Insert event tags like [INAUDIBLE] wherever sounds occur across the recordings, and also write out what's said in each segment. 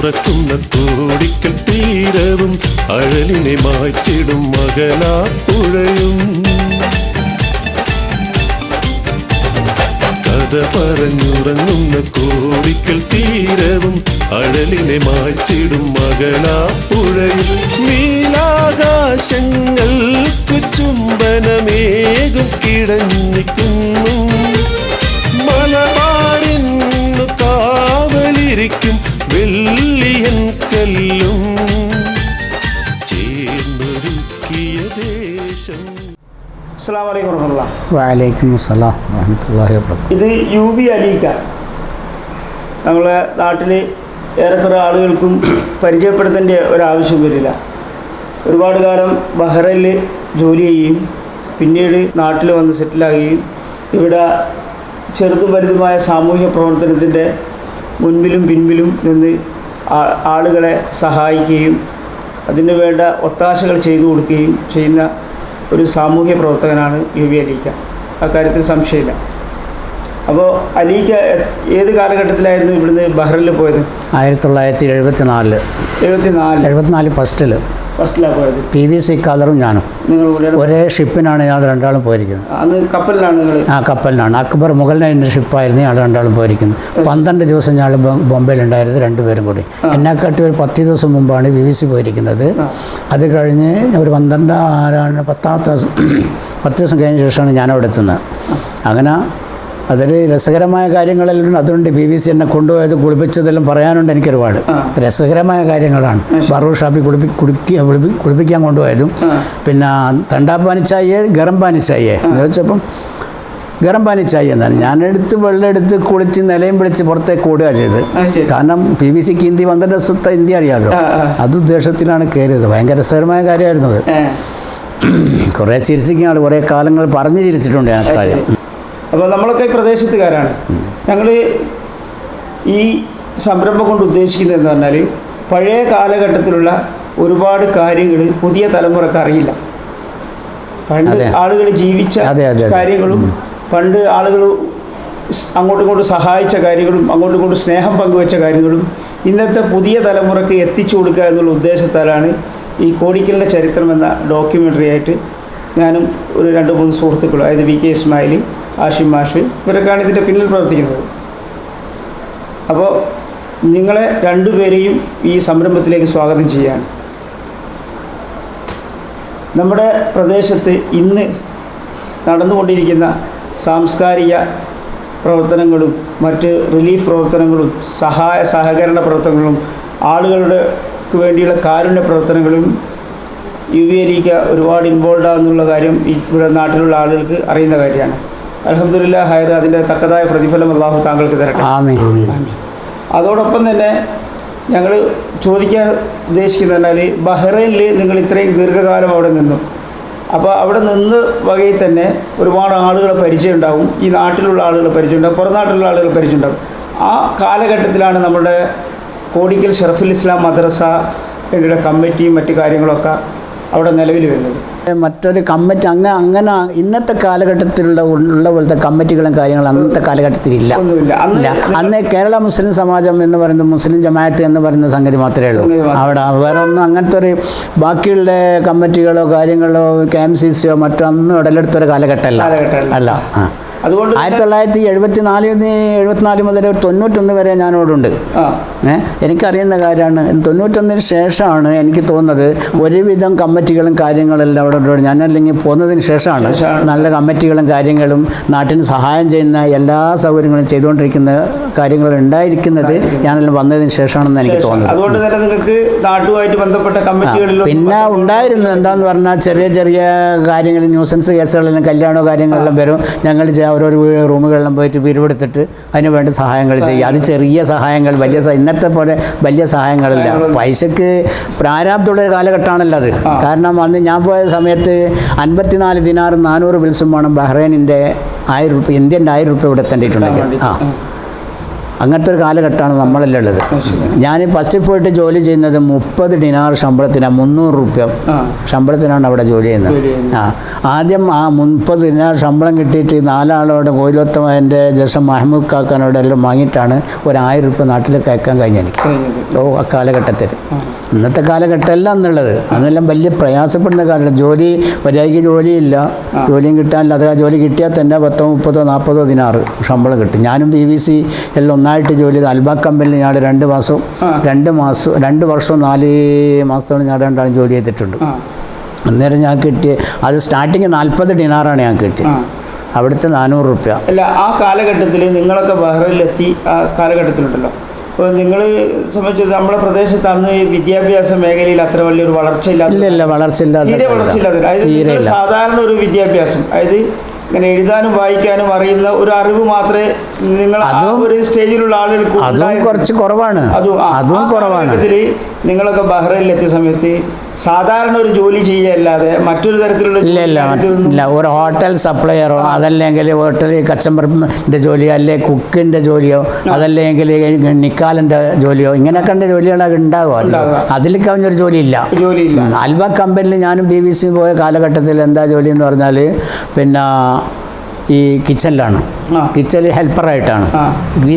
പറഞ്ഞുറക്കുന്ന കോടിക്കൽ തീരവും അഴലിനെ മായ്ച്ചിടും മകനാപ്പുഴയും കഥ പറഞ്ഞുറങ്ങുന്ന കോടിക്കൽ തീരവും അഴലിനെ മായ്ച്ചിടും മകനാപ്പുഴയും നീലാകാശങ്ങൾക്ക് ചുംബനമേകും കിടഞ്ഞിക്കുന്നു. അസ്സാം വലൈക്കും വർഹമുല്ല വലൈക്കും അസ്സലാം വറഹമത്തല്ലാഹി വാബർക്കാത്തു ഇത് യു ബി അലീക്ക. നമ്മളെ നാട്ടിൽ ഏറെക്കുറെ ആളുകൾക്കും പരിചയപ്പെടുത്തേണ്ട ഒരാവശ്യം വരില്ല. ഒരുപാട് കാലം ബഹ്റയിൽ ജോലി ചെയ്യുകയും പിന്നീട് നാട്ടിൽ വന്ന് സെറ്റിലാകുകയും ഇവിടെ ചെറുതും വലുതുമായ സാമൂഹ്യ പ്രവർത്തനത്തിന്റെ മുൻപിലും പിൻപിലും നിന്ന് ആളുകളെ സഹായിക്കുകയും അതിന് വേണ്ട ഒത്താശകൾ ചെയ്തു കൊടുക്കുകയും ചെയ്യുന്ന ഒരു സാമൂഹ്യ പ്രവർത്തകനാണ് യു വി അലീക്ക അക്കാര്യത്തിൽ സംശയമില്ല. അപ്പോൾ അലീക്ക ഏത് കാലഘട്ടത്തിലായിരുന്നു ഇവിടുന്ന് ബഹ്റിൽ പോയത്? ആയിരത്തി തൊള്ളായിരത്തി എഴുപത്തി നാലിൽ എഴുപത്തി നാല് എഴുപത്തിനാല് ഫസ്റ്റിൽ ഫസ്റ്റിലാണ് പോയത് പി വി സി കാലറും ഞാനും. ഒരേ ഷിപ്പിനാണ് ഞങ്ങൾ രണ്ടാളും പോയിരിക്കുന്നത്. അന്ന് കപ്പലിലാണ് ആ കപ്പലിനാണ്. അക്ബർ മുഗൾ നൈന്റെ ഷിപ്പായിരുന്നു ഞങ്ങൾ രണ്ടാളും പോയിരിക്കുന്നത്. പന്ത്രണ്ട് ദിവസം ഞങ്ങൾ ബോംബെയിലുണ്ടായിരുന്നു രണ്ടുപേരും കൂടി. എന്നെക്കാട്ടി ഒരു പത്ത് ദിവസം മുമ്പാണ് വി വി സി പോയിരിക്കുന്നത്. അത് കഴിഞ്ഞ് ഒരു പന്ത്രണ്ട് ആറാണ് പത്താമത്തെ ദിവസം [CLEARS THROAT] പത്ത് ദിവസം കഴിഞ്ഞ ശേഷമാണ് ഞാനവിടെ എത്തുന്നത്. അങ്ങനെ അതൊരു രസകരമായ കാര്യങ്ങളെല്ലാം അതുകൊണ്ട് ബി ബി സി എന്നെ കൊണ്ടുപോയത് കുളിപ്പിച്ചതെല്ലാം പറയാനുണ്ട് എനിക്ക് ഒരുപാട് രസകരമായ കാര്യങ്ങളാണ്. ബറൂർ ഷാപ്പിൽ കുളിപ്പി കുടിക്കുക കുളിപ്പി കുളിപ്പിക്കാൻ കൊണ്ടുപോയതും. പിന്നെ തണ്ടാപ്പാനിച്ചായേ ഗറം ഗരം പാനി എന്ന് വെച്ചപ്പം ഗരം പാനി ചായ എന്നാണ്. ഞാനെടുത്ത് വെള്ളം എടുത്ത് കുളിച്ച് നിലയും പിടിച്ച് പുറത്തേക്ക് ഓടുക ചെയ്ത് കാരണം പി ബി സിക്ക് ഹിന്ദി പന്ത്രണ്ട് ദിവസത്തെ ഹിന്ദി അറിയാമല്ലോ. അത് ഉദ്ദേശത്തിലാണ് കയറിയത്. ഭയങ്കര രസകരമായ കാര്യമായിരുന്നു അത്. കുറേ ചിരിച്ചിരിക്കുന്ന ആൾ കുറേ കാലങ്ങൾ പറഞ്ഞ് ചിരിച്ചിട്ടുണ്ട് ഞാൻ കാര്യം. അപ്പോൾ നമ്മളൊക്കെ ഈ പ്രദേശത്തുകാരാണ് ഞങ്ങൾ ഈ സംരംഭം കൊണ്ട് ഉദ്ദേശിക്കുന്നത് എന്ന് പറഞ്ഞാൽ പഴയ കാലഘട്ടത്തിലുള്ള ഒരുപാട് കാര്യങ്ങൾ പുതിയ തലമുറയ്ക്ക് അറിയില്ല പണ്ട്. ആളുകൾ ജീവിച്ച. കാര്യങ്ങളും പണ്ട് ആളുകൾ അങ്ങോട്ടും ഇങ്ങോട്ടും സഹായിച്ച കാര്യങ്ങളും അങ്ങോട്ടും ഇങ്ങോട്ടും സ്നേഹം പങ്കുവെച്ച കാര്യങ്ങളും ഇന്നത്തെ പുതിയ തലമുറയ്ക്ക് എത്തിച്ചു കൊടുക്കുക എന്നുള്ള ഉദ്ദേശത്താലാണ് ഈ കോടിക്കലിന്റെ ചരിത്രം എന്ന ഡോക്യുമെന്ററി ആയിട്ട് ഞാനും ഒരു രണ്ട് മൂന്ന് സുഹൃത്തുക്കളും അതായത് വി കെ ഇസ്മായിൽ ആഷിം മാഷ് ഇവരൊക്കെയാണ് ഇതിന്റെ പിന്നിൽ പ്രവർത്തിക്കുന്നത്. അപ്പോൾ നിങ്ങളെ രണ്ടുപേരെയും ഈ സംരംഭത്തിലേക്ക് സ്വാഗതം ചെയ്യാണ്. നമ്മുടെ പ്രദേശത്ത് ഇന്ന് നടന്നുകൊണ്ടിരിക്കുന്ന സാംസ്കാരിക പ്രവർത്തനങ്ങളും മറ്റ് റിലീഫ് പ്രവർത്തനങ്ങളും സഹായ സഹകരണ പ്രവർത്തനങ്ങളും ആളുകളുടെ വേണ്ടിയുള്ള കാരുണ്യ പ്രവർത്തനങ്ങളും യു വി എലിക്ക് ഒരുപാട് ഇൻവോൾവ് ആകുന്നുള്ള കാര്യം ഇവിടെ നാട്ടിലുള്ള ആളുകൾക്ക് അറിയുന്ന കാര്യമാണ്. അലഹമ്മദില്ല ഹൈർ അതിന്റെ തക്കതായ പ്രതിഫലം അള്ളാഹു താങ്കൾക്ക് തരട്ടെ. അതോടൊപ്പം തന്നെ ഞങ്ങൾ ചോദിക്കാൻ ഉദ്ദേശിക്കുന്നത് പറഞ്ഞാൽ ബഹ്റൈനിൽ നിങ്ങൾ ഇത്രയും ദീർഘകാലം അവിടെ നിന്നു. അപ്പോൾ അവിടെ നിന്ന് വകയിൽ തന്നെ ഒരുപാട് ആളുകളെ പരിചയം ഉണ്ടാവും ഈ നാട്ടിലുള്ള ആളുകളെ പരിചയം ഉണ്ടാവും പുറം നാട്ടിലുള്ള ആളുകളെ പരിചയം ഉണ്ടാവും ആ കാലഘട്ടത്തിലാണ് നമ്മുടെ കോടിക്കൽ ഷറഫുൽ ഇസ്ലാം മദ്രസ എന്നുള്ള കമ്മിറ്റിയും മറ്റു കാര്യങ്ങളൊക്കെ അവിടെ നിലവിൽ വരുന്നത്. മറ്റൊരു കമ്മിറ്റി അങ്ങനെ അങ്ങനെ ഇന്നത്തെ കാലഘട്ടത്തിലുള്ള ഉള്ള പോലത്തെ കമ്മിറ്റികളും കാര്യങ്ങളും അന്നത്തെ കാലഘട്ടത്തിൽ ഇല്ല. അന്ന് കേരള മുസ്ലിം സമാജം എന്ന് പറയുന്നത് മുസ്ലിം ജമാഅത്ത് എന്ന് പറയുന്ന സംഗതി മാത്രമേ ഉള്ളൂ. അവിടെ വേറെ ഒന്നും അങ്ങനത്തെ ഒരു ബാക്കിയുള്ള കമ്മിറ്റികളോ കാര്യങ്ങളോ കെ എം സി സിയോ മറ്റോ ഒന്നും കാലഘട്ടമല്ല. കാലഘട്ടമല്ല. അല്ല. ആ. അതുകൊണ്ട് ആയിരത്തി തൊള്ളായിരത്തി എഴുപത്തി നാലിൽ എഴുപത്തിനാല് മുതൽ തൊണ്ണൂറ്റൊന്ന് വരെ ഞാൻ അവിടെ ഉണ്ട് ആ. ഏ? എനിക്കറിയുന്ന കാര്യമാണ്. തൊണ്ണൂറ്റൊന്നിന് ശേഷമാണ് എനിക്ക് തോന്നുന്നത് ഒരുവിധം കമ്മിറ്റികളും കാര്യങ്ങളെല്ലാം അവിടെ ഉണ്ട്. ഞാനല്ലെങ്കിൽ പോകുന്നതിന് ശേഷമാണ്. നല്ല കമ്മിറ്റികളും കാര്യങ്ങളും നാട്ടിന് സഹായം ചെയ്യുന്ന എല്ലാ സൗകര്യങ്ങളും ചെയ്തുകൊണ്ടിരിക്കുന്ന കാര്യങ്ങൾ ഉണ്ടായിരിക്കുന്നത് ഞാനെല്ലാം വന്നതിന് ശേഷമാണെന്ന് എനിക്ക്. തോന്നുന്നത്. അതുകൊണ്ട് തന്നെ നിങ്ങൾക്ക് നാട്ടുമായിട്ട് ബന്ധപ്പെട്ട കമ്മിറ്റികളിലും കമ്മിറ്റികളിൽ പിന്നെ ഉണ്ടായിരുന്നു. എന്താന്ന് പറഞ്ഞാൽ ചെറിയ ചെറിയ കാര്യങ്ങൾ ന്യൂസൻസ് കേസുകളിലും കല്യാണോ കാര്യങ്ങളിലും വരും. ഞങ്ങൾ ഓരോരോ വീട് റൂമുകളിലും പോയിട്ട് പിരിവെടുത്തിട്ട് അതിന് വേണ്ട സഹായങ്ങൾ ചെയ്യുക. അത് ചെറിയ സഹായങ്ങൾ വലിയ ഇന്നത്തെ പോലെ വലിയ സഹായങ്ങളില്ല. പൈസക്ക് പൈസക്ക് പ്രാരാബ്ദമുള്ളൊരു കാലഘട്ടമാണല്ലോ അത്. കാരണം അന്ന് ഞാൻ പോയ സമയത്ത് അൻപത്തിനാല് ദിനാറ് നാനൂറ് ബിൽസും വേണം ബഹ്റൈനിന്റെ ആയിരം റുപ്യ ഇന്ത്യന്റെ ആയിരം റുപ്യ ഇവിടെ തന്നിട്ടുണ്ടെങ്കിൽ ആ. അങ്ങനത്തെ ഒരു കാലഘട്ടമാണ് നമ്മളെല്ലാം ഉള്ളത്. ഞാൻ ഫസ്റ്റിൽ പോയിട്ട് ജോലി ചെയ്യുന്നത് മുപ്പത് ഡിനാർ ശമ്പളത്തിനാണ് മുന്നൂറ് റുപ്യ. ശമ്പളത്തിനാണ് അവിടെ ജോലി ചെയ്യുന്നത്. ആ. ആദ്യം ആ മുപ്പത് ഡിനാർ ശമ്പളം കിട്ടിയിട്ട് നാലാളോട് കോയിലൊത്ത എന്റെ ജസം മഹമ്മദ് കാക്കാനോട് എല്ലാം വാങ്ങിയിട്ടാണ് ഒരു ആയിരം റുപ്യ നാട്ടിൽ അയക്കാൻ കഴിഞ്ഞ എനിക്ക്. ഓ ആ കാലഘട്ടത്തിൽ. ഇന്നത്തെ കാലഘട്ടം എല്ലാം എന്നുള്ളത് അന്നെല്ലാം വലിയ പ്രയാസപ്പെടുന്ന കാലഘട്ടം. ജോലി ഒരാൾക്ക് ജോലിയില്ല. ജോലിയും കിട്ടാനില്ല. അത് ആ ജോലി കിട്ടിയാൽ തന്നെ പത്തോ മുപ്പതോ നാൽപ്പതോ ദിനാറ് ശമ്പളം കിട്ടും. ഞാനും ബി വി സി എല്ലാം ഒന്നായിട്ട് ജോലി ചെയ്ത് അൽബ കമ്പനിയിൽ ഞാൻ രണ്ട് മാസവും രണ്ട് മാസം രണ്ട് വർഷവും നാല് മാസത്തോളം ഞാൻ രണ്ടാളും ജോലി ചെയ്തിട്ടുണ്ട്. അന്നേരം ഞാൻ കിട്ടിയ അത് സ്റ്റാർട്ടിങ് നാൽപ്പത് ഡിനാറാണ് ഞാൻ കിട്ടിയത്. അവിടുത്തെ നാനൂറ് റുപ്യ. അല്ല ആ കാലഘട്ടത്തിൽ നിങ്ങളൊക്കെ ബഹ്റൈനിലെത്തി ആ കാലഘട്ടത്തിലുണ്ടല്ലോ. അപ്പോൾ നിങ്ങൾ സംബന്ധിച്ചത് നമ്മുടെ പ്രദേശത്ത് അന്ന് വിദ്യാഭ്യാസ മേഖലയിൽ അത്ര വലിയൊരു വളർച്ചയില്ലാത്ത വളർച്ചയില്ലാത്ത സാധാരണ ഒരു വിദ്യാഭ്യാസം. അതായത് ഇങ്ങനെ എഴുതാനും വായിക്കാനും അറിയുന്ന ഒരു അറിവ് മാത്രമേ നിങ്ങൾ ഒരു സ്റ്റേജിലുള്ള ആളുകൾക്ക് അതും കുറച്ച് കുറവാണ്. അതും അതും കുറവാണ്. ഇതിൽ നിങ്ങളൊക്കെ ബഹ്റൈനിലെത്തിയ സമയത്ത് സാധാരണ ഒരു ജോലി ചെയ്യല്ലാതെ മറ്റൊരു തരത്തിലുള്ള ഇല്ല ഇല്ല ഒരു ഹോട്ടൽ സപ്ലയറോ അതല്ലെങ്കിൽ ഹോട്ടൽ കച്ചമ്പറിന്റെ ജോലിയോ അല്ലെങ്കിൽ കുക്കിന്റെ ജോലിയോ അതല്ലെങ്കിൽ നിക്കാലിന്റെ ജോലിയോ ഇങ്ങനെയൊക്കെ ജോലികളൊക്കെ ഉണ്ടാകും അതിൽ. അതിൽ കവിഞ്ഞൊരു ജോലിയില്ല. ജോലിയില്ല. ഉം. ആൽബ കമ്പനിയിൽ ഞാനും ബി ബി സി പോയ കാലഘട്ടത്തിൽ എന്താ ജോലി എന്ന് പറഞ്ഞാൽ പിന്നെ ഈ കിച്ചണിലാണ് ആ. കിച്ചണിൽ ഹെൽപ്പറായിട്ടാണ്.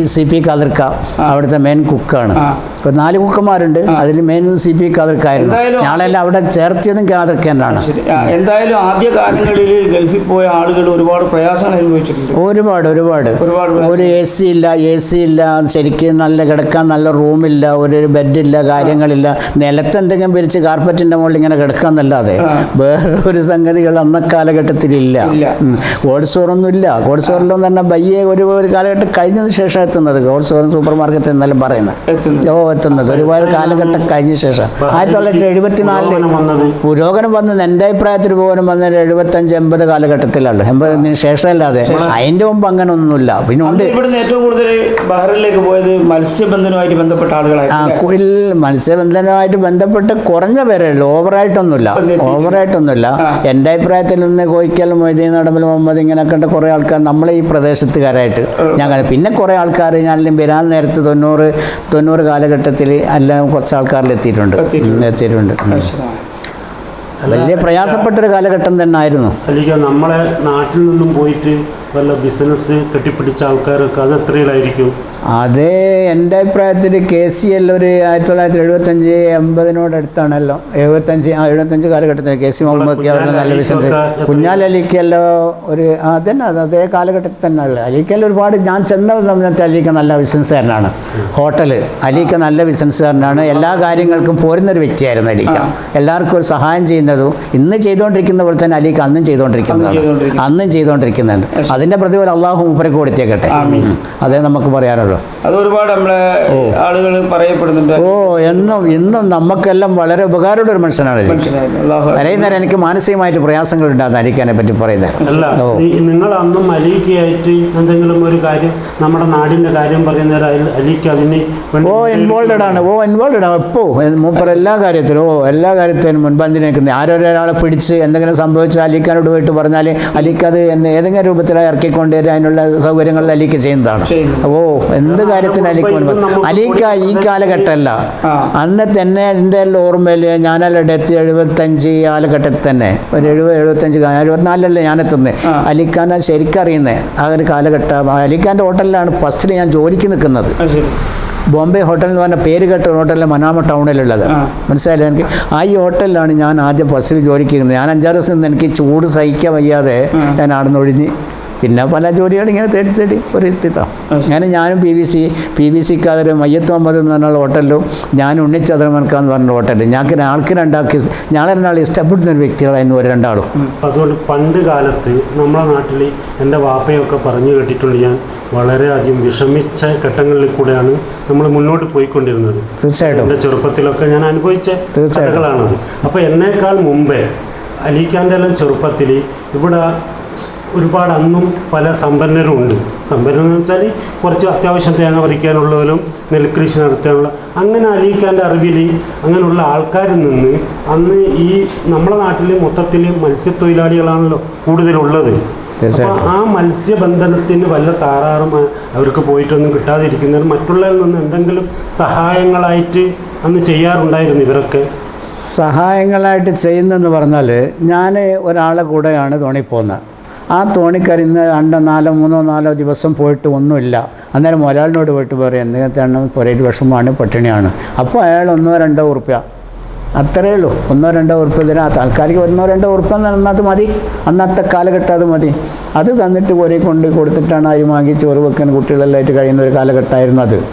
സി പി കാതിർക്ക അവിടുത്തെ മെയിൻ കുക്കാണ്. ഇപ്പോൾ നാല് കുക്കന്മാരുണ്ട് അതിൽ മെയിൻ സി പി കാതിർക്കായിരുന്നു. ഞങ്ങളെല്ലാം അവിടെ ചേർത്തിയതും കാതിർക്ക തന്നെയാണ് ശരി. ആ, എന്തായാലും ആദ്യ കാലങ്ങളിൽ ഗൾഫിൽ പോയ ആളുകൾ ഒരുപാട് പ്രയാസങ്ങൾ അനുഭവിച്ചിട്ടുണ്ട്. ഒരുപാട് ഒരുപാട്. ഒരു എ സി ഇല്ല എ സി ഇല്ല ശരിക്കും നല്ല കിടക്കാൻ നല്ല റൂമില്ല ഒരു ബെഡില്ല കാര്യങ്ങളില്ല. നിലത്ത് എന്തെങ്കിലും പിരിച്ച് കാർപ്പറ്റിന്റെ മുകളിൽ ഇങ്ങനെ കിടക്കാന്നല്ലാതെ. വേറെ ഒരു സംഗതികൾ അന്ന കാലഘട്ടത്തിലില്ല ഇല്ല. കോൾഡ് സ്റ്റോറൊന്നും കോൾഡ് ബയ്യെ ഒരു ഒരു കാലഘട്ടം കഴിഞ്ഞതിന് ശേഷം എത്തുന്നത്. സ്റ്റോറും സൂപ്പർ മാർക്കറ്റ് എന്നാലും പറയുന്നത്. ഓ എത്തുന്നത്. ഒരുപാട് കാലഘട്ടം കഴിഞ്ഞ ശേഷം. ആയിരത്തി തൊള്ളായിരത്തി എഴുപത്തിനാലിൽ പുരോഗമനം വന്നത്? എന്റെ അഭിപ്രായത്തിൽ പുരോഗമനം വന്നത് എഴുപത്തഞ്ച് എൺപത് കാലഘട്ടത്തിലാണ്. എൺപതിന് ശേഷമല്ലാതെ അതിന്റെ മുമ്പ് അങ്ങനെ ഒന്നുമില്ല. പിന്നെ ഉണ്ട്. ഏറ്റവും കൂടുതൽ ബഹ്റിനിലേക്ക് പോയത് മത്സ്യബന്ധനവുമായിട്ട് ബന്ധപ്പെട്ട ആ കുയിൽ മത്സ്യബന്ധനവുമായിട്ട് ബന്ധപ്പെട്ട് കുറഞ്ഞ പേരേ ഉള്ളൂ. ഓവറായിട്ടൊന്നുമില്ല. ഓവറായിട്ടൊന്നുമില്ല. എന്റെ അഭിപ്രായത്തിൽ നിന്ന് കോയിക്കൽ മൊയ്തീൻ നടമ്പൽ മുഹമ്മദ് ഇങ്ങനെയൊക്കെ കുറേ ആൾക്കാർ നമ്മളെ ഈ പ്രദേശത്തുകാരായിട്ട് ഞങ്ങൾ. പിന്നെ കുറേ ആൾക്കാർ ഞാനെല്ലാം വരാൻ നേരത്ത് തൊണ്ണൂറ് തൊണ്ണൂറ് കാലഘട്ടത്തിൽ എല്ലാം കുറച്ച് ആൾക്കാരിൽ എത്തിയിട്ടുണ്ട്. എത്തിയിട്ടുണ്ട്. വലിയ പ്രയാസപ്പെട്ടൊരു കാലഘട്ടം തന്നെ ആയിരുന്നു അല്ലെങ്കിൽ നമ്മളെ നാട്ടിൽ നിന്നും പോയിട്ട് വല്ല ബിസിനസ് കെട്ടിപ്പിടിച്ച ആൾക്കാരൊക്കെ അത് എത്രയിലായിരിക്കും? അത് എന്റെ അഭിപ്രായത്തിൽ കെ സി എൽ ഒരു ആയിരത്തി തൊള്ളായിരത്തി എഴുപത്തഞ്ച് എൺപതിനോടടുത്താണല്ലോ. എഴുപത്തഞ്ച് ആ എഴുപത്തഞ്ച് കാലഘട്ടത്തിൽ കെ സി മുഹമ്മദ് അവരുടെ നല്ല ബിസിനസ് കുഞ്ഞാലിക്കല്ലോ ഒരു അത് അതന്നെ അത് അതേ കാലഘട്ടത്തിൽ തന്നെ ഉള്ളത് അലിക്കൽ ഒരുപാട് ഞാൻ ചെന്ന സമയത്ത് അലിക്ക നല്ല ബിസിനസ്സുകാരനാണ് ഹോട്ടൽ അലിക്ക നല്ല ബിസിനസ്സുകാരനാണ് എല്ലാ കാര്യങ്ങൾക്കും പോരുന്നൊരു വ്യക്തിയായിരുന്നു അലിക്ക. എല്ലാവർക്കും ഒരു സഹായം ചെയ്യുന്നതും ഇന്ന് ചെയ്തുകൊണ്ടിരിക്കുന്ന പോലെ തന്നെ അലിക്ക അന്നും ചെയ്തുകൊണ്ടിരിക്കുന്നതാണ് ചെയ്തുകൊണ്ടിരിക്കുന്നു. അന്നും ചെയ്തുകൊണ്ടിരിക്കുന്നുണ്ട് അതിന്റെ പ്രതിഫലം അള്ളാഹു മൂപ്പരക്ക് കൊടുത്തേക്കട്ടെ. അതേ നമുക്ക് പറയാനുള്ളൂ. Добро. അത് ഒരുപാട് നമ്മളെ ആളുകൾ പറയപ്പെടുന്നുണ്ട്. ഓ എന്നും ഇന്നും നമുക്കെല്ലാം വളരെ ഉപകാരമുള്ള ഒരു മനുഷ്യനാണ്. പറയുന്നേരം എനിക്ക് മാനസികമായിട്ട് പ്രയാസങ്ങൾ ഉണ്ടാകുന്ന അരിക്കാനെ പറ്റി പറയുന്നത് ഓ. നിങ്ങൾ അന്നും അലിയിക്കായിട്ട് എന്തെങ്കിലും ഒരു കാര്യം നമ്മുടെ നാടിന്റെ കാര്യം പറയുന്നേരം അലി- അലിക്ക് അതിന് ഓ ഇൻവോൾവഡ് ആണ്. ഓ ഇൻവോൾവഡ് ആണ്. എപ്പോ? മൂപ്പർ എല്ലാ കാര്യത്തിലും ഓ എല്ലാ കാര്യത്തിനും മുൻപന്തി നിൽക്കുന്നത് ആരൊരാളെ പിടിച്ച് എന്തെങ്കിലും സംഭവിച്ചാൽ അലിക്കാനോട് പോയിട്ട് പറഞ്ഞാൽ അലിക്കത് ഏതെങ്കിലും രൂപത്തിലായി ഇറക്കിക്കൊണ്ട് അതിനുള്ള സൗകര്യങ്ങളിൽ അലിക്ക് ചെയ്യുന്നതാണ്. ഓ എന്ത് കാര്യത്തിന് അലിക്ക് മുൻപ്. അലിക്ക ഈ കാലഘട്ടമല്ല. അന്ന് തന്നെ എന്റെ എല്ലാം ഓർമ്മയിൽ ഞാനെല്ലാം എത്തി എഴുപത്തഞ്ച് കാലഘട്ടത്തിൽ തന്നെ. ഒരു എഴുപത് എഴുപത്തഞ്ച് എഴുപത്തിനാലല്ലേ എഴുപത്തിനാലിലല്ലേ ആ. അലിഖാനെ ശരിക്കറിയുന്നത് ആ ഒരു കാലഘട്ടം അലിഖാന്റെ ഹോട്ടലിലാണ് ഫസ്റ്റിൽ ഞാൻ ജോലിക്ക് നിൽക്കുന്നത്. ബോംബെ ഹോട്ടൽ എന്ന് പറഞ്ഞ പേര് കേട്ട ഹോട്ടലിൽ മനാമ ടൗണിലുള്ളത്. മനസ്സിലായില്ല എനിക്ക്? ആ ഈ ഹോട്ടലിലാണ് ഞാൻ ആദ്യം ഫസ്റ്റിൽ ജോലിക്ക് ഞാൻ അഞ്ചാറ് ദിവസം എനിക്ക് ചൂട് സഹിക്കാൻ വയ്യാതെ ഞാൻ അവിടെ നിന്ന് ഒഴിഞ്ഞ് പിന്നെ പല ജോലികൾ ഇങ്ങനെ തേടി തേടി ഒരു എത്തിത്താം അങ്ങനെ ഞാനും P V C P V സിക്കാതൊരു മയ്യത്ത് മുഹമ്മദ് എന്ന് പറഞ്ഞ ഹോട്ടലിലും ഞാൻ ഉണ്ണിച്ചതർമൻക എന്ന് പറഞ്ഞ ഹോട്ടലിൽ ഞങ്ങൾക്ക് ആൾക്ക് രണ്ടാൾക്ക് ഞങ്ങൾ രണ്ടാൾ ഇഷ്ടപ്പെടുന്ന ഒരു വ്യക്തികളായിരുന്നു ഒരു രണ്ടാളും. അതുകൊണ്ട് പണ്ട് കാലത്ത് നമ്മുടെ നാട്ടിൽ എന്റെ വാപ്പയൊക്കെ പറഞ്ഞു കേട്ടിട്ടുണ്ട് ഞാൻ വളരെയധികം വിഷമിച്ച ഘട്ടങ്ങളിൽ കൂടെയാണ് നമ്മൾ മുന്നോട്ട് പോയിക്കൊണ്ടിരുന്നത്. തീർച്ചയായിട്ടും. എന്റെ ചെറുപ്പത്തിലൊക്കെ ഞാൻ അനുഭവിച്ച തീർച്ചയായിട്ടും. കഥകളാണത്. അപ്പോൾ എന്നേക്കാൾ മുമ്പേ അലിഖാന്റെ എല്ലാം ചെറുപ്പത്തിൽ ഇവിടെ ഒരുപാട് അന്നും പല സമ്പന്നരും ഉണ്ട് സമ്പന്നരെന്ന് വെച്ചാൽ കുറച്ച് അത്യാവശ്യം തേങ്ങ പറിക്കാനുള്ളവരും നെൽകൃഷി നടത്താനുള്ള അങ്ങനെ അലിയിക്കാന്റെ അറിവിൽ അങ്ങനെയുള്ള ആൾക്കാരിൽ നിന്ന് അന്ന് ഈ നമ്മുടെ നാട്ടിൽ മൊത്തത്തിൽ മത്സ്യത്തൊഴിലാളികളാണല്ലോ കൂടുതലുള്ളത്. അപ്പോൾ ആ മത്സ്യബന്ധനത്തിന് വല്ല താറാറും അവർക്ക് പോയിട്ടൊന്നും കിട്ടാതിരിക്കുന്നതിന് മറ്റുള്ളവരിൽ നിന്ന് എന്തെങ്കിലും സഹായങ്ങളായിട്ട് അന്ന് ചെയ്യാറുണ്ടായിരുന്നു ഇവരൊക്കെ? സഹായങ്ങളായിട്ട് ചെയ്യുന്നതെന്ന് പറഞ്ഞാൽ ഞാൻ ഒരാളെ കൂടെയാണ് തോണി പോകുന്നത് ആ തോണിക്കാർ ഇന്ന് രണ്ടോ നാലോ മൂന്നോ നാലോ ദിവസം പോയിട്ട് ഒന്നുമില്ല. അന്നേരം ഒരാളിനോട് പോയിട്ട് പറയും എന്തെങ്കിലും പുരയിൽ വിഷമമാണ് പട്ടിണിയാണ്. അപ്പോൾ അയാൾ ഒന്നോ രണ്ടോ ഉറുപ്പ്യ. അത്രേ ഉള്ളൂ. ഒന്നോ രണ്ടോ ഉറുപ്പ്യ തരാം. താൽക്കാലിക ഒന്നോ രണ്ടോ ഉറുപ്പ്യ തന്നത് മതി. അന്നത്തെ കാലഘട്ടം അത് മതി. അത് തന്നിട്ട് പുരയിൽ കൊണ്ട് കൊടുത്തിട്ടാണ് അരി വാങ്ങി ചോറ് വെക്കാൻ കുട്ടികളെല്ലാം ആയിട്ട് കഴിയുന്ന ഒരു കാലഘട്ടമായിരുന്നു അത്.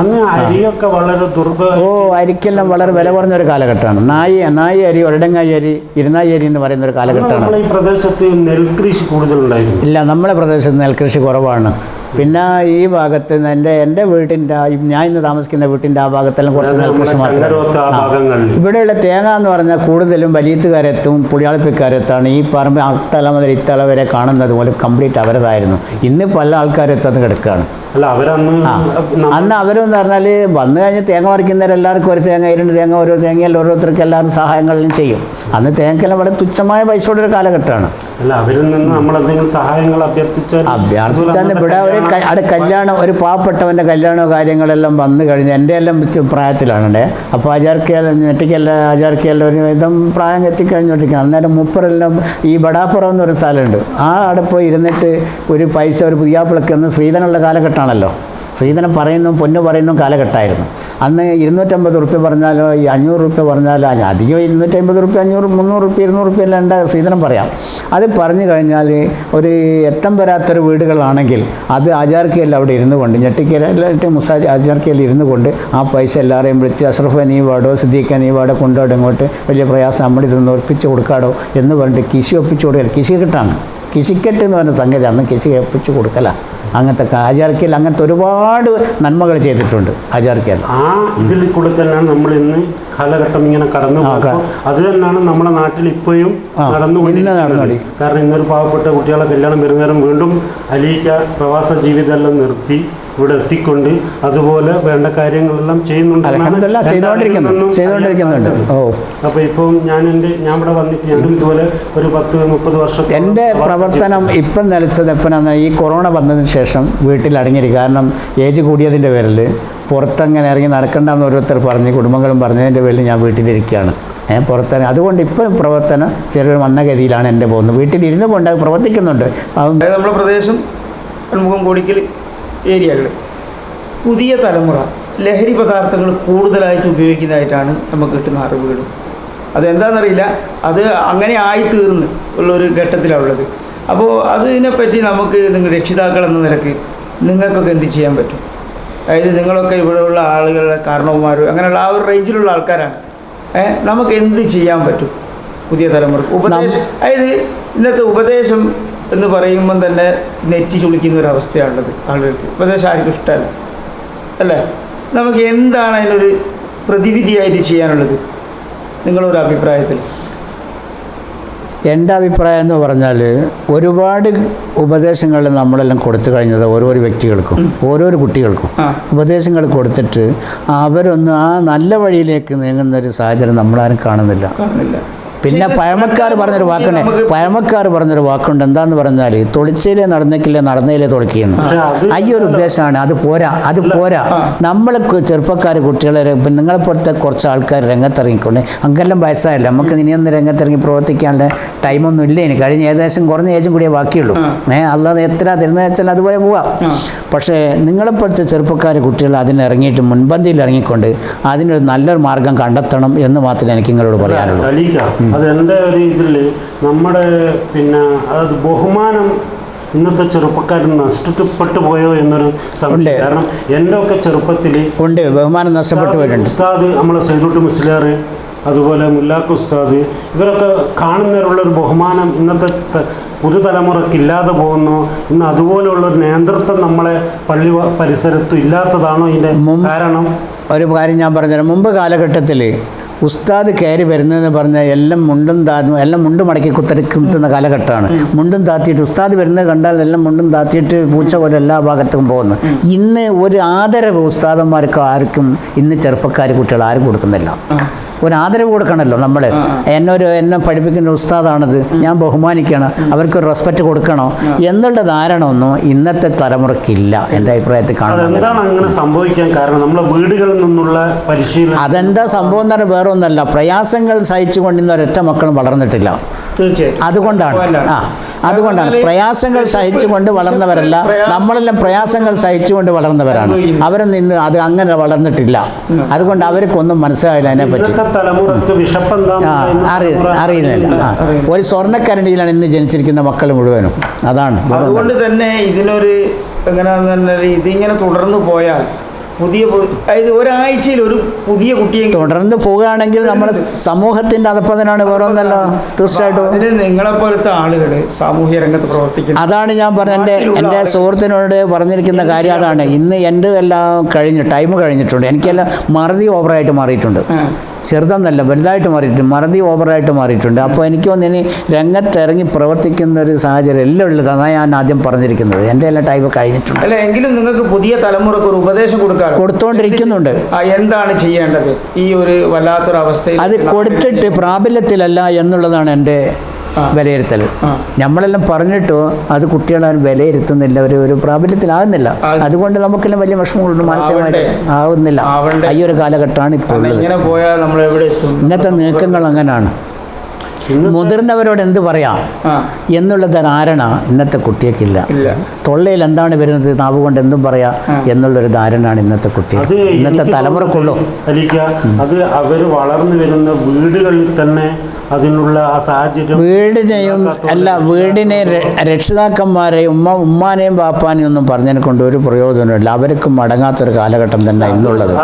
അന്ന് അരിയൊക്കെ വളരെ ദുർബല ഓ അരിക്കെല്ലാം വളരെ വില കുറഞ്ഞ ഒരു കാലഘട്ടമാണ്. നായി നായി അരി ഒരടങ്ങായി അരി ഇരുന്നായി അരി എന്ന് പറയുന്ന ഒരു കാലഘട്ടമാണ്. ഈ പ്രദേശത്ത് നെൽകൃഷി കൂടുതലുണ്ടായിരുന്നു. ഇല്ല നമ്മളെ പ്രദേശത്ത് നെൽകൃഷി കുറവാണ്. പിന്നെ ഈ ഭാഗത്ത് നിന്ന് എന്റെ എന്റെ വീട്ടിന്റെ ഞാൻ ഇന്ന് താമസിക്കുന്ന വീട്ടിന്റെ ആ ഭാഗത്തെല്ലാം കുറച്ച് നെൽകൃഷി മാത്രമേ ഇവിടെയുള്ള തേങ്ങ എന്ന് പറഞ്ഞാൽ കൂടുതലും വലിയത്തുകാരെത്തും പുളിയാളിപ്പിക്കാരെത്താണ്. ഈ പറമ്പ് അത്തല മുതൽ ഇത്തല വരെ കാണുന്നത് പോലെ കംപ്ലീറ്റ് അവരതായിരുന്നു. ഇന്ന് പല ആൾക്കാരെത്തത് കിടക്കുകയാണ് അന്ന് അവരെന്ന് പറഞ്ഞാൽ വന്നു കഴിഞ്ഞ് തേങ്ങ പറിക്കുന്നവർ എല്ലാവർക്കും ഒരു തേങ്ങ രണ്ട് തേങ്ങ ഓരോ തേങ്ങയിൽ ഓരോരുത്തർക്ക് എല്ലാവരും സഹായങ്ങളും ചെയ്യും. അന്ന് തേങ്ങക്കെല്ലാം വളരെ തുച്ഛമായ പൈസയുടെ ഒരു കാലഘട്ടമാണ്. അല്ല അവരിൽ നിന്ന് നമ്മൾ എന്തെങ്കിലും സഹായങ്ങൾ അഭ്യർത്ഥിച്ചാൽ അഭ്യർത്ഥിച്ചാൽ ഇവിടെ ഒരു ക- അവിടെ കല്യാണം ഒരു പാവപ്പെട്ടവന്റെ കല്യാണോ കാര്യങ്ങളെല്ലാം വന്നു കഴിഞ്ഞ് എന്റെ എല്ലാം പ്രായത്തിലാണ്. അപ്പോൾ ആചാർക്കെല്ലാം നെറ്റിക്കെല്ലാം ആചാർക്കെല്ലാം ഒരു വിധം പ്രായം എത്തിക്കഴിഞ്ഞോണ്ടിരിക്കുന്നത് അന്നേരം മുപ്പറെല്ലാം ഈ ബടാപ്പുറം എന്നൊരു സ്ഥലമുണ്ട്. ആ അവിടെ പോയി ഇരുന്നിട്ട് ഒരു പൈസ ഒരു പുതിയാപ്പിളക്ക് എന്ന് ശ്രീധനുള്ള കാലഘട്ടമാണല്ലോ. ശ്രീധനം പറയുന്നു പൊന്നു പറയുന്നു കാലഘട്ടമായിരുന്നു. അന്ന് ഇരുന്നൂറ്റമ്പത് റുപ്യ പറഞ്ഞാലോ ഈ അഞ്ഞൂറ് റുപ്യ പറഞ്ഞാലോ അധികം ഇരുന്നൂറ്റമ്പത് റുപ്യ അഞ്ഞൂറ് മുന്നൂറ് റുപ്യ ഇരുന്നൂറ് റുപ്യ ഉണ്ട് സ്ത്രീധനം പറയാം. അത് പറഞ്ഞു കഴിഞ്ഞാൽ ഒരു എത്തം വരാത്തൊരു വീടുകളാണെങ്കിൽ അത് ആചാർക്കയിൽ അവിടെ ഇരുന്നു കൊണ്ട് ഞെട്ടിക്കലായിട്ട് മുസാജ് ആചാർക്കയിൽ ഇരുന്നു കൊണ്ട് ആ പൈസ എല്ലാവരെയും വിളിച്ച് അഷ്റഫ് നീ വാടോ സിദ്ദീഖ നീ വാടോ കൊണ്ടോടെ ഇങ്ങോട്ട് വലിയ പ്രയാസം നമ്മൾ ഇതൊന്ന് ഒപ്പിച്ച് കൊടുക്കാടോ എന്ന് പറഞ്ഞിട്ട് കിശി ഒപ്പിച്ച് കൊടുക്കൽ കിശി കിട്ടാണ് കിശിക്കെട്ട് എന്ന് പറഞ്ഞ സംഗതി അന്ന് കിശി ഒപ്പിച്ച് കൊടുക്കല അങ്ങനത്തെ ആചാർക്കയിൽ അങ്ങനത്തെ ഒരുപാട് നന്മകൾ ചെയ്തിട്ടുണ്ട് ആചാർക്കയിൽ ആ ഇതിൽ കൂടെ തന്നെയാണ് നമ്മൾ ഇന്ന് കാലഘട്ടം ഇങ്ങനെ കടന്നു അത് തന്നെയാണ് നമ്മുടെ നാട്ടിൽ ഇപ്പോഴും നടന്നുകൊണ്ടിരിക്കുന്നത്. കാരണം ഇന്നൊരു പാവപ്പെട്ട കുട്ടികളെ കല്യാണം വരുന്നേരം വീണ്ടും അലീക്ക പ്രവാസ ജീവിതമെല്ലാം നിർത്തി. ഇവിടെ എത്തിക്കൊണ്ട് അതുപോലെ വേണ്ട കാര്യങ്ങളെല്ലാം ചെയ്യുന്നുണ്ട് അപ്പൊ ഇപ്പം ഞാൻ എന്റെ ഞാൻ ഇവിടെ വന്നിട്ട് ഞാനും ഇതുപോലെ ഒരു പത്ത് മുപ്പത് വർഷം എന്റെ പ്രവർത്തനം ഇപ്പം നിലച്ചത് എപ്പോഴാണ് ഈ കൊറോണ വന്നതിന് ശേഷം വീട്ടിൽ അടങ്ങിയിരിക്കും കാരണം ഏജ് കൂടിയതിന്റെ പേരിൽ പുറത്തങ്ങനെ ഇറങ്ങി നടക്കണ്ടെന്ന് ഓരോരുത്തർ പറഞ്ഞ് കുടുംബങ്ങളും പറഞ്ഞതിന്റെ പേരിൽ ഞാൻ വീട്ടിലിരിക്കുകയാണ്. ഏഹ് പുറത്തന്നെ അതുകൊണ്ട് ഇപ്പം പ്രവർത്തനം ചെറിയൊരു മന്ദഗതിയിലാണ് എന്റെ പോകുന്നത്. വീട്ടിലിരുന്നു കൊണ്ട് അത് പ്രവർത്തിക്കുന്നുണ്ട്. നമ്മുടെ പ്രദേശം മുഖം കോടിക്കൽ ഏരിയകൾ പുതിയ തലമുറ ലഹരി പദാർത്ഥങ്ങൾ കൂടുതലായിട്ട് ഉപയോഗിക്കുന്നതായിട്ടാണ് നമുക്ക് കിട്ടുന്ന അറിവുകൾ. അതെന്താണെന്നറിയില്ല അത് അങ്ങനെ ആയി തീർന്ന് ഉള്ളൊരു ഘട്ടത്തിലാണുള്ളത്. അപ്പോൾ അതിനെപ്പറ്റി നമുക്ക് നിങ്ങൾ രക്ഷിതാക്കൾ എന്ന നിലയ്ക്ക് നിങ്ങൾക്കൊക്കെ എന്ത് ചെയ്യാൻ പറ്റും? അതായത് നിങ്ങളൊക്കെ ഇവിടെയുള്ള ആളുകളുടെ കാരണവന്മാർ അങ്ങനെയുള്ള ആ ഒരു റേഞ്ചിലുള്ള ആൾക്കാരാണ്. നമുക്ക് എന്ത് ചെയ്യാൻ പറ്റും? പുതിയ തലമുറ ഉപദേശം അതായത് ഇന്നത്തെ ഉപദേശം എന്ന് പറയുമ്പം തന്നെ നെറ്റി ചുളിക്കുന്ന ഒരു അവസ്ഥയാണുള്ളത് ആളുകൾക്ക് ഉപദേശം ആർക്കും ഇഷ്ടമല്ല. അല്ലേ? നമുക്ക് എന്താണ് അതിനൊരു പ്രതിവിധിയായിട്ട് ചെയ്യാനുള്ളത്? നിങ്ങളൊരു അഭിപ്രായത്തിൽ. എന്റെ അഭിപ്രായം എന്ന് പറഞ്ഞാൽ ഒരുപാട് ഉപദേശങ്ങൾ നമ്മളെല്ലാം കൊടുത്തു കഴിഞ്ഞത് ഓരോരോ വ്യക്തികൾക്കും ഓരോരോ കുട്ടികൾക്കും. ഉപദേശങ്ങൾ കൊടുത്തിട്ട് അവരൊന്ന് ആ നല്ല വഴിയിലേക്ക് നീങ്ങുന്ന ഒരു സാഹചര്യം നമ്മളാരും കാണുന്നില്ല. പിന്നെ [LAUGHS] പഴമക്കാർ പറഞ്ഞൊരു വാക്കുണ്ട്. പഴമക്കാർ പറഞ്ഞൊരു വാക്കുണ്ട്. എന്താന്ന് പറഞ്ഞാൽ തൊളിച്ചയിലെ നടന്നേക്കില്ല നടന്നതിലെ തൊളിക്കുന്നു. അയ്യൊരു ഈ ഒരു ഉദ്ദേശമാണ്. അത് പോരാ അത് പോരാ. നമ്മൾ ചെറുപ്പക്കാർ കുട്ടികളെ നിങ്ങളെപ്പോലത്തെ കുറച്ച് ആൾക്കാർ രംഗത്തിറങ്ങിക്കൊണ്ട് അങ്കെല്ലാം വയസ്സായല്ല. നമുക്ക് ഇനിയൊന്ന് രംഗത്തിറങ്ങി പ്രവർത്തിക്കാനുള്ള ടൈമൊന്നും ഇല്ല ഇനി? കഴിഞ്ഞ ഏകദേശം കുറഞ്ഞ ഏജും കൂടിയേ ബാക്കിയുള്ളൂ. ഏഹ് അല്ലാതെ എത്ര തരുന്നത് വെച്ചാൽ അതുപോലെ പോവാം. പക്ഷേ നിങ്ങളെപ്പോലത്തെ ചെറുപ്പക്കാർ കുട്ടികൾ അതിനിറങ്ങിയിട്ട് മുൻപന്തിയിൽ ഇറങ്ങിക്കൊണ്ട് അതിനൊരു നല്ലൊരു മാർഗം കണ്ടെത്തണം എന്ന് മാത്രമേ എനിക്ക് നിങ്ങളോട് പറയാനുള്ളൂ. അത് എന്റെ ഒരു ഇതിൽ നമ്മുടെ പിന്നെ അതായത് ബഹുമാനം ഇന്നത്തെ ചെറുപ്പക്കാർ നഷ്ടപ്പെട്ടു പോയോ എന്നൊരു സംശയം. കാരണം എന്റെ ഒക്കെ ചെറുപ്പത്തിൽ ഉണ്ട്. ബഹുമാനം നഷ്ടപ്പെട്ടു പോയിട്ടുണ്ട്. ഉസ്താദ് നമ്മളെ സൈദുട്ട് മുസ്ലിയാർ അതുപോലെ മുല്ലാക്ക് ഉസ്താദ് ഇവരൊക്കെ കാണുന്നവരുള്ളൊരു ബഹുമാനം ഇന്നത്തെ പുതുതലമുറയ്ക്ക് ഇല്ലാതെ പോകുന്നു. ഇന്ന് അതുപോലെയുള്ള ഒരു നേതൃത്വം നമ്മളെ പള്ളി പരിസരത്തും ഇല്ലാത്തതാണോ ഇതിന്റെ കാരണം? ഒരു കാര്യം ഞാൻ പറഞ്ഞുതരാം. മുമ്പ് കാലഘട്ടത്തിൽ ഉസ്താദ് കയറി വരുന്നതെന്ന് പറഞ്ഞാൽ എല്ലാം മുണ്ടും താന്നു എല്ലാം മുണ്ടും മടക്കി കുത്തരി കുത്തുന്ന കാലഘട്ടമാണ്. മുണ്ടും താത്തിയിട്ട് ഉസ്താദ് വരുന്നത് കണ്ടാൽ എല്ലാം മുണ്ടും താത്തിയിട്ട് പൂച്ച പോലെ എല്ലാ ഭാഗത്തും പോകുന്നു. ഇന്ന് ഒരു ആദരവ് ഉസ്താദന്മാർക്ക് ആർക്കും ഇന്ന് ചെറുപ്പക്കാർ കുട്ടികൾ ആരും കൊടുക്കുന്നില്ല ഒരു ആദരവ് കൊടുക്കണമല്ലോ നമ്മൾ എന്നൊരു എന്നെ പഠിപ്പിക്കുന്ന ഉസ്താദാണിത്. ഞാൻ ബഹുമാനിക്കണം. അവർക്ക് ഒരു റെസ്പെക്റ്റ് കൊടുക്കണോ? എന്നുള്ള ധാരണ ഒന്നും ഇന്നത്തെ തലമുറക്കില്ല എന്റെ അഭിപ്രായത്തിൽ കാണുന്നത്. അങ്ങനെ സംഭവിക്കാൻ കാരണം? നമ്മളെ വീടുകളിൽ നിന്നുള്ള പരിശീലനം അതെന്താ സംഭവം തന്നെ വേറെ ഒന്നല്ല പ്രയാസങ്ങൾ സഹിച്ചു കൊണ്ടിരുന്ന ഒരൊറ്റ മക്കളും വളർന്നിട്ടില്ല. തീർച്ചയായും അതുകൊണ്ടാണ്. ആ. അതുകൊണ്ടാണ് പ്രയാസങ്ങൾ സഹിച്ചുകൊണ്ട് വളർന്നവരല്ല. നമ്മളെല്ലാം പ്രയാസങ്ങൾ സഹിച്ചുകൊണ്ട് വളർന്നവരാണ്. അവരൊന്നും ഇന്ന് അത് അങ്ങനെ വളർന്നിട്ടില്ല. അതുകൊണ്ട് അവർക്കൊന്നും മനസ്സിലായില്ല അതിനെ പറ്റി. അറി അറിയുന്നില്ല. ഒരു സ്വർണക്കരണ്ടിയിലാണ് ഇന്ന് ജനിച്ചിരിക്കുന്ന മക്കൾ മുഴുവനും. അതാണ്. അതുകൊണ്ട് തന്നെ ഇതിനൊരു എങ്ങനെയാണെന്ന് പറഞ്ഞാൽ ഇതിങ്ങനെ തുടർന്ന് പോയാൽ പുതിയ അതായത് ഒരാഴ്ചയിൽ ഒരു പുതിയ കുട്ടിയെ തുടർന്ന് പോവുകയാണെങ്കിൽ നമ്മൾ സമൂഹത്തിന്റെ അതപ്പതനാണ് വേറെ ഒന്നല്ല തീർച്ചയായിട്ടും. നിങ്ങളെ പോലത്തെ ആളുകൾ സാമൂഹ്യ രംഗത്ത് പ്രവർത്തിക്കുന്നത് അതാണ് ഞാൻ പറഞ്ഞ എന്റെ എന്റെ സുഹൃത്തിനോട് പറഞ്ഞിരിക്കുന്ന കാര്യം അതാണ്. ഇന്ന് എന്റെ എല്ലാം കഴിഞ്ഞു ടൈം കഴിഞ്ഞിട്ടുണ്ട്. എനിക്കെല്ലാം മറുതി ഓവറായിട്ട് മാറിയിട്ടുണ്ട്. ചെറുതെന്നല്ല വലുതായിട്ട് മാറിയിട്ടുണ്ട് മറതി ഓവറായിട്ട് മാറിയിട്ടുണ്ട്. അപ്പോൾ എനിക്ക് തോന്നുന്നു ഇനി രംഗത്തിറങ്ങി പ്രവർത്തിക്കുന്ന ഒരു സാഹചര്യം എല്ലാം ഉള്ളത് അതാണ് ഞാൻ ആദ്യം പറഞ്ഞിരിക്കുന്നത്. എന്റെ എല്ലാം ടൈപ്പ് കഴിഞ്ഞിട്ടുണ്ട്. അല്ല എങ്കിലും നിങ്ങൾക്ക് പുതിയ തലമുറയ്ക്ക് ഒരു ഉപദേശം കൊടുക്കാൻ കൊടുത്തുകൊണ്ടിരിക്കുന്നുണ്ട് എന്താണ് ചെയ്യേണ്ടത്? ഈ ഒരു വല്ലാത്തൊരു അവസ്ഥയിൽ അത് കൊടുത്തിട്ട് പ്രാബല്യത്തിലല്ല എന്നുള്ളതാണ് എന്റെ. വിലയിരുത്തൽ. നമ്മളെല്ലാം പറഞ്ഞിട്ടോ അത് കുട്ടികൾ വിലയിരുത്തുന്നില്ല ഒരു ഒരു പ്രാബല്യത്തിലാകുന്നില്ല. അതുകൊണ്ട് നമുക്കെല്ലാം വലിയ വിഷമങ്ങളുണ്ട് മാനസികമായിട്ട് ആകുന്നില്ല ആവുന്നില്ല. ഈ ഒരു കാലഘട്ടമാണ് ഇപ്പോൾ ഇന്നത്തെ നീക്കങ്ങൾ അങ്ങനെയാണ്. മുതിർന്നവരോട് എന്ത് പറയാം? എന്നുള്ള ധാരണ ഇന്നത്തെ കുട്ടിയൊക്കില്ല ഇല്ല. തൊള്ളയിൽ എന്താണ് വരുന്നത് നാവ് കൊണ്ട് എന്തും പറയാം എന്നുള്ളൊരു ധാരണയാണ് ഇന്നത്തെ കുട്ടി അത് ഇന്നത്തെ തലമുറക്കുള്ളൂ. അത് അവർ വളർന്നു വരുന്ന വീടുകളിൽ തന്നെ അതിനുള്ള ആ സാഹചര്യം വീടിനെയും അല്ല വീടിനെ രക്ഷിതാക്കന്മാരെയും ഉമ്മ ഉമ്മാനെയും ബാപ്പാനെയും ഒന്നും പറഞ്ഞതിനെ കൊണ്ട് ഒരു പ്രയോജനമില്ല അവർക്കും മടങ്ങാത്തൊരു കാലഘട്ടം തന്നെ ഇന്നുള്ളത്.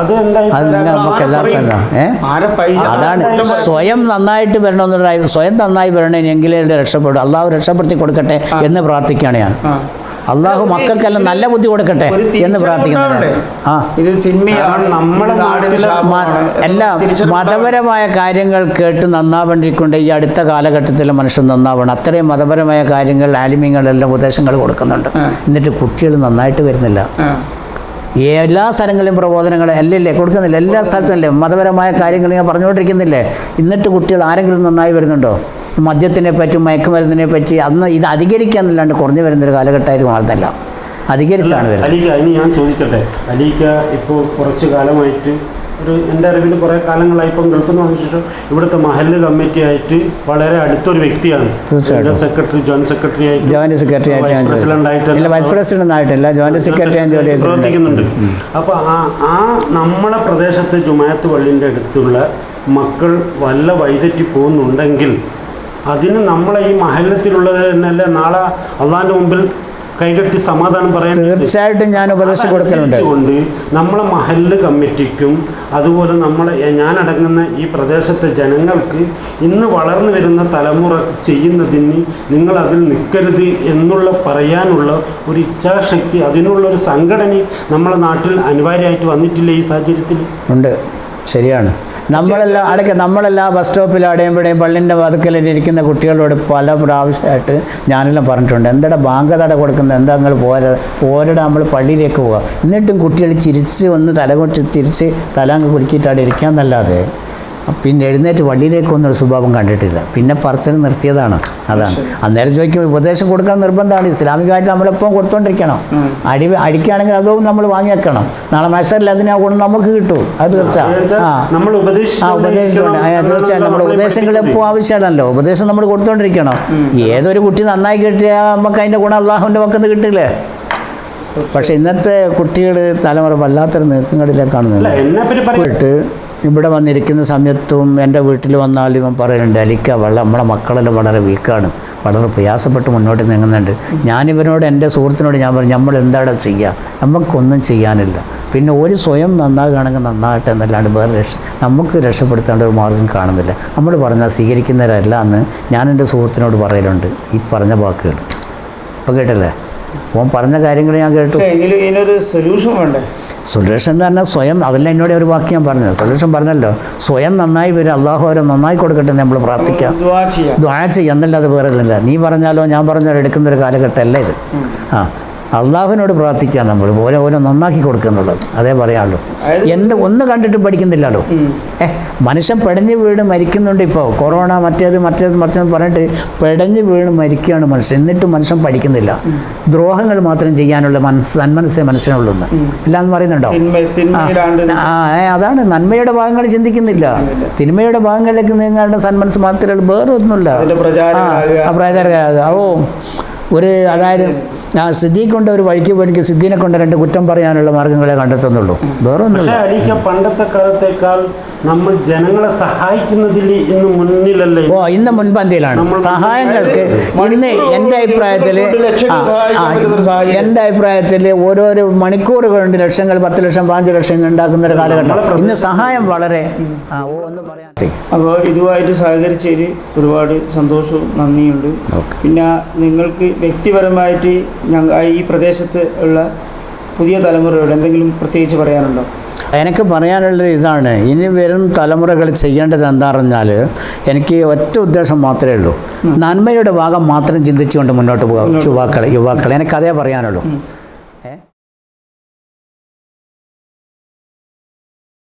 അത് നിങ്ങൾ നമുക്ക് എല്ലാവർക്കും അതാണ് സ്വയം നന്നായിട്ട് വരണമെന്നുള്ള സ്വയം നന്നായി വരണമെങ്കിൽ രക്ഷപ്പെടും. അള്ളാഹു രക്ഷപ്പെടുത്തി കൊടുക്കട്ടെ എന്ന് പ്രാർത്ഥിക്കുകയാണ് ഞാൻ. അള്ളാഹു മക്കൾക്കെല്ലാം നല്ല ബുദ്ധി കൊടുക്കട്ടെ എന്ന് പ്രാർത്ഥിക്കുന്നുണ്ട്. ആ. ഇത് തിന്മയാണ്. മതപരമായ കാര്യങ്ങൾ കേട്ട് നന്നാവേണ്ടിക്കൊണ്ട് ഈ അടുത്ത കാലഘട്ടത്തിലെ മനുഷ്യൻ നന്നാവണം. അത്രയും മതപരമായ കാര്യങ്ങൾ ആലിമ്യങ്ങളെല്ലാം ഉപദേശങ്ങൾ കൊടുക്കുന്നുണ്ട്. എന്നിട്ട് കുട്ടികൾ നന്നായിട്ട് വരുന്നില്ല. എല്ലാ സ്ഥലങ്ങളിലും പ്രബോധനങ്ങൾ അല്ലല്ലേ? കൊടുക്കുന്നില്ല. എല്ലാ സ്ഥലത്തും അല്ലേ? മതപരമായ കാര്യങ്ങൾ ഞാൻ പറഞ്ഞുകൊണ്ടിരിക്കുന്നില്ലേ? എന്നിട്ട് കുട്ടികൾ ആരെങ്കിലും നന്നായി വരുന്നുണ്ടോ? മദ്യത്തിനെ പറ്റി മയക്കുമരുന്നിനെ പറ്റി അന്ന് ഇത് അധികരിക്കാന്നല്ലാണ്ട് കുറഞ്ഞു വരുന്നൊരു കാലഘട്ടമായിട്ട് മാറുന്നില്ല അധികരിച്ചാണ് വരുന്നത്. അലീക്ക ഇനി ഞാൻ ചോദിക്കട്ടെ? അലീക്ക ഇപ്പോൾ കുറച്ച് കാലമായിട്ട് ഒരു എന്റെ അറിവിൽ കുറേ കാലങ്ങളായി ഇപ്പം ഗൾഫിൽ നിന്ന് വന്ന ശേഷം ഇവിടുത്തെ മഹല്ല് കമ്മിറ്റി ആയിട്ട് വളരെ അടുത്തൊരു വ്യക്തിയാണ്. തീർച്ചയായിട്ടും. സെക്രട്ടറി ജോയിന്റ് സെക്രട്ടറി ആയിട്ട് ജോയിന്റ് സെക്രട്ടറി ആയിട്ട് പ്രസിഡന്റ് ആയിട്ട് വൈസ് പ്രസിഡന്റ് ആയിട്ടല്ല. ജോയിന്റ് സെക്രട്ടറി ആയിട്ട് ജോലി പ്രവർത്തിക്കുന്നുണ്ട്. അപ്പോൾ ആ ആ നമ്മളെ പ്രദേശത്തെ ജുമായത്ത് പള്ളിന്റെ അടുത്തുള്ള മക്കൾ വല്ല വഴിതെറ്റി പോകുന്നുണ്ടെങ്കിൽ അതിന് നമ്മളെ ഈ മഹല്ലത്തിലുള്ളത് എന്നല്ല നാളെ അള്ളാന്റെ മുമ്പിൽ കൈകെട്ടി സമാധാനം പറയാൻ തീർച്ചയായിട്ടും ഞാൻ ഉപദേശം കൊടുക്കുന്നുണ്ട് നമ്മളെ മഹല്ല് കമ്മിറ്റിക്കും അതുപോലെ നമ്മളെ ഞാനടങ്ങുന്ന ഈ പ്രദേശത്തെ ജനങ്ങൾക്ക് ഇന്ന് വളർന്നു വരുന്ന തലമുറ ചെയ്യുന്നതിന് നിങ്ങൾ അതിൽ നിൽക്കരുത് എന്നുള്ള പറയാനുള്ള ഒരു ഇച്ഛാശക്തി അതിനുള്ള ഒരു സംഘടന നമ്മളെ നാട്ടിൽ അനിവാര്യമായിട്ട് വന്നിട്ടില്ല ഈ സാഹചര്യത്തിൽ. ഉണ്ട്. ശരിയാണ്. നമ്മളെല്ലാം അടക്കം നമ്മളെല്ലാം ബസ് സ്റ്റോപ്പിൽ അടയുമ്പോഴേയും പള്ളിന്റെ വാതുക്കലിൽ ഇരിക്കുന്ന കുട്ടികളോട് പല പ്രാവശ്യമായിട്ട് ഞാനെല്ലാം പറഞ്ഞിട്ടുണ്ട്. എന്താ ബാങ്ക് തട കൊടുക്കുന്നത് എന്താ നിങ്ങൾ പോരാ പോരട നമ്മൾ പള്ളിയിലേക്ക് പോകാം. എന്നിട്ടും കുട്ടികൾ ചിരിച്ച് ഒന്ന് തലകൊട്ടി തിരിച്ച് തല അങ്ങ് കുലുക്കിയിട്ട് അവിടെ ഇരിക്കാന്നല്ലാതെ പിന്നെ എഴുന്നേറ്റ് വള്ളിയിലേക്ക് ഒന്നും ഒരു സ്വഭാവം കണ്ടിട്ടില്ല. പിന്നെ പറച്ചിൽ നിർത്തിയതാണ്. അതാണ്. അന്നേരം ചോദിക്കും ഉപദേശം കൊടുക്കാൻ നിർബന്ധമാണ്. ഇസ്ലാമികമായിട്ട് നമ്മളെപ്പോഴും കൊടുത്തോണ്ടിരിക്കണം. അടി അടിക്കുകയാണെങ്കിൽ അതും നമ്മൾ വാങ്ങിയേക്കണം നാളെ മത്സരത്തിൽ അതിനെ ഗുണം നമുക്ക് കിട്ടും. അത് തീർച്ച. ആ. നമ്മൾ ആ ഉപദേശിച്ചുകൊണ്ട് നമ്മുടെ ഉപദേശങ്ങൾ എപ്പോൾ ആവശ്യമാണല്ലോ. ഉപദേശം നമ്മൾ കൊടുത്തോണ്ടിരിക്കണം. ഏതൊരു കുട്ടി നന്നായി കിട്ടിയാൽ നമുക്ക് അതിന്റെ ഗുണം അള്ളാഹുവിന്റെ പക്കത്ത് കിട്ടില്ലേ? പക്ഷെ ഇന്നത്തെ കുട്ടികൾ തലമുറ വല്ലാത്തൊരു നീക്കങ്ങളിലേക്കാണ് അല്ല ഇവിടെ വന്നിരിക്കുന്ന സമയത്തും എന്റെ വീട്ടിൽ വന്നാൽ ഇവൻ പറയുന്നുണ്ട് അലിക്ക വെള്ളം നമ്മളെ മക്കളെല്ലാം വളരെ വീക്കാണ്. വളരെ പ്രയാസപ്പെട്ട് മുന്നോട്ട് നീങ്ങുന്നുണ്ട്. ഞാനിവനോട് എന്റെ സുഹൃത്തിനോട് ഞാൻ പറഞ്ഞു നമ്മൾ എന്താണ് ചെയ്യുക നമുക്കൊന്നും ചെയ്യാനില്ല. പിന്നെ ഒരു സ്വയം നന്നാകുകയാണെങ്കിൽ നന്നാകട്ടെ എന്നല്ലാണ്ട് വേറെ രക്ഷ നമുക്ക് രക്ഷപ്പെടുത്തേണ്ട ഒരു മാർഗം കാണുന്നില്ല. നമ്മൾ പറഞ്ഞാൽ സ്വീകരിക്കുന്നവരല്ല എന്ന് ഞാൻ എന്റെ സുഹൃത്തിനോട് പറയലുണ്ട് ഈ പറഞ്ഞ വാക്കുകൾ. ഇപ്പോൾ കേട്ടല്ലേ? ഓൻ പറഞ്ഞ കാര്യങ്ങൾ ഞാൻ കേട്ടു. സൊല്യൂഷൻ വേണ്ടേ? സൊല്യൂഷൻ എന്ന് പറഞ്ഞാൽ സ്വയം അതല്ല എന്നോട് ഒരു വാക്ക് ഞാൻ പറഞ്ഞത്. സൊല്യൂഷൻ പറഞ്ഞല്ലോ. സ്വയം നന്നായി വരും. അള്ളാഹു അവരെ നന്നായി കൊടുക്കട്ടെ നമ്മൾ പ്രാർത്ഥിക്കാം. ദ്വാ ചെയ്യാം. എന്നല്ലാതെ വേറെ ഒന്നുമില്ല. നീ പറഞ്ഞാലോ ഞാൻ പറഞ്ഞാലോ എടുക്കുന്നൊരു കാലഘട്ടമല്ല ഇത്. ആ. അള്ളാഹുവിനോട് പ്രാർത്ഥിക്കാം നമ്മൾ ഓരോ ഓരോ നന്നാക്കി കൊടുക്കുന്നുള്ളത് അതേ പറയാനുള്ളൂ. എന്ത് ഒന്ന് കണ്ടിട്ടും പഠിക്കുന്നില്ലല്ലോ. ഏഹ് മനുഷ്യൻ പെടഞ്ഞ് വീണ് മരിക്കുന്നുണ്ട് ഇപ്പോൾ കൊറോണ മറ്റേത് മറ്റേത് മറ്റേത് പറഞ്ഞിട്ട് പെടഞ്ഞ് വീണ് മരിക്കുകയാണ് മനുഷ്യൻ. എന്നിട്ടും മനുഷ്യൻ പഠിക്കുന്നില്ല. ദ്രോഹങ്ങൾ മാത്രം ചെയ്യാനുള്ള മനസ്സ് സന്മനസ്സേ മനുഷ്യനുള്ളൂ എന്ന് ഇല്ലാന്ന് പറയുന്നുണ്ടോ? ആ അതാണ്. നന്മയുടെ ഭാഗങ്ങൾ ചിന്തിക്കുന്നില്ല. തിന്മയുടെ ഭാഗങ്ങളിലേക്ക് നീങ്ങാനുള്ള സന്മനസ് മാത്രമേ ഉള്ളൂ. വേറെ ഒന്നുമില്ല പ്രചാരകരാകുക ഓ ഒരു അതായത് ആ സിദ്ധി കൊണ്ട് ഒരു വഴിക്ക് പോയി സിദ്ധിനെ കൊണ്ട് രണ്ട് കുറ്റം പറയാനുള്ള മാർഗങ്ങളെ കണ്ടെത്തുന്നുള്ളൂ. വേറെ പണ്ടത്തെ കാലത്തേക്കാൾ നമ്മൾ ജനങ്ങളെ സഹായിക്കുന്നതിൽ ഇന്ന് മുന്നിലല്ലേ? ഓ ഇന്ന് മുൻപന്തിയിലാണ്. സഹായങ്ങൾക്ക് ഇന്ന് എന്റെ അഭിപ്രായത്തിൽ. എന്റെ അഭിപ്രായത്തിൽ ഓരോരോ മണിക്കൂറുകൾ ഉണ്ട് ലക്ഷങ്ങൾ പത്ത് ലക്ഷം പാഞ്ച് ലക്ഷം ഉണ്ടാക്കുന്ന ഒരു കാലഘട്ടം. ഇന്ന് സഹായം വളരെ ഒന്ന് പറയാൻ അപ്പോൾ ഇതുമായിട്ട് സഹകരിച്ചതിൽ ഒരുപാട് സന്തോഷവും നന്ദിയുണ്ട്. പിന്നെ നിങ്ങൾക്ക് വ്യക്തിപരമായിട്ട് ഞങ്ങൾ ഈ പ്രദേശത്ത് ഉള്ള പുതിയ തലമുറയോട് എന്തെങ്കിലും പ്രത്യേകിച്ച് പറയാനുണ്ടോ? എനിക്ക് പറയാനുള്ളത് ഇതാണ്. ഇനി വരും തലമുറകൾ ചെയ്യേണ്ടത് എന്താ പറഞ്ഞാൽ എനിക്ക് ഒറ്റ ഉദ്ദേശം മാത്രമേ ഉള്ളൂ. നന്മയുടെ ഭാഗം മാത്രം ചിന്തിച്ചുകൊണ്ട് മുന്നോട്ട് പോകാം. യുവാക്കൾ യുവാക്കൾ എനിക്കതേ പറയാനുള്ളൂ.